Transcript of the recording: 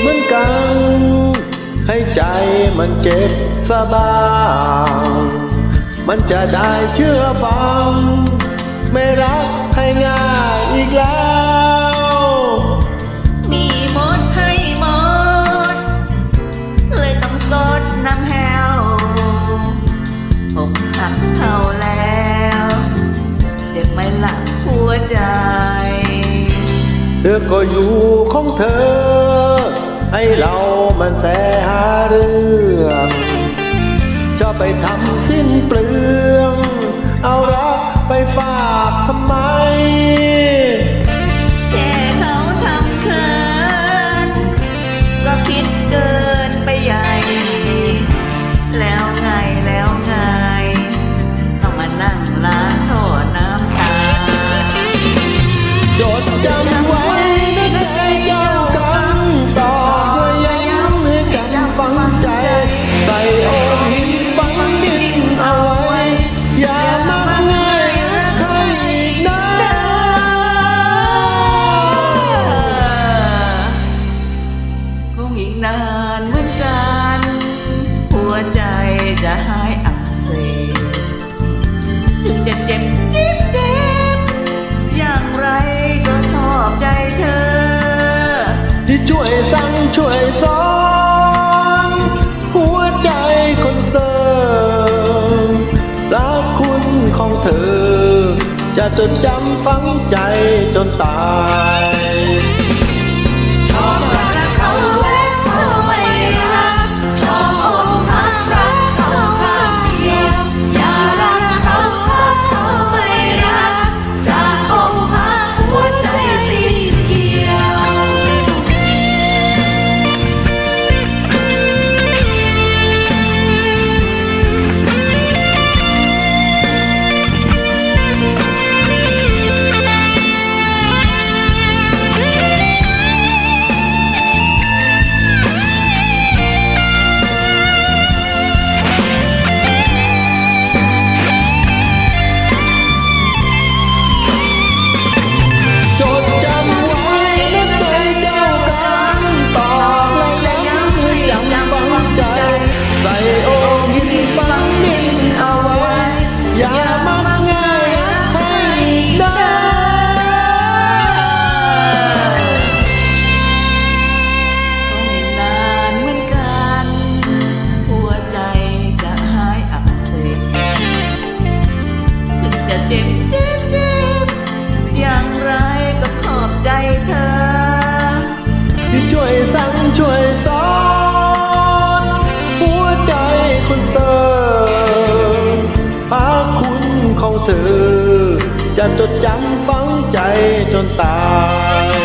เหมือนกัน ให้ใจมันเจ็บสะบางมันจะได้เชื่อฟัง ไม่รักให้ง่ายอีกแล้วมีหมดให้หมด เลยต้องสดน้ำแหวอกหักเขาแล้ว เจ็บไหม่หลักหัวใจ เธอก็อยู่ของเธอ ให้เรามันแสหาเรื่องชอบไปทำสิ้นเปลือง อีกนานเหมือนกัน หัวใจจะหายอักเสบถึงจะเจ็บจิ๊บเจ็บอย่างไรก็ชอบใจเธอ ที่ช่วยสั่งช่วยสอน หัวใจคนเสร์ฟรักคุณของเธอ จะจดจำฝังใจจนตาย จะเจ็บเจ็บเจ็บอย่างไรก็ขอบใจเธอ ที่ช่วยสั่งช่วยสอนหัวใจคนเสิร์ฟพาคุณของเธอ จะจดจำฝังใจจนตาย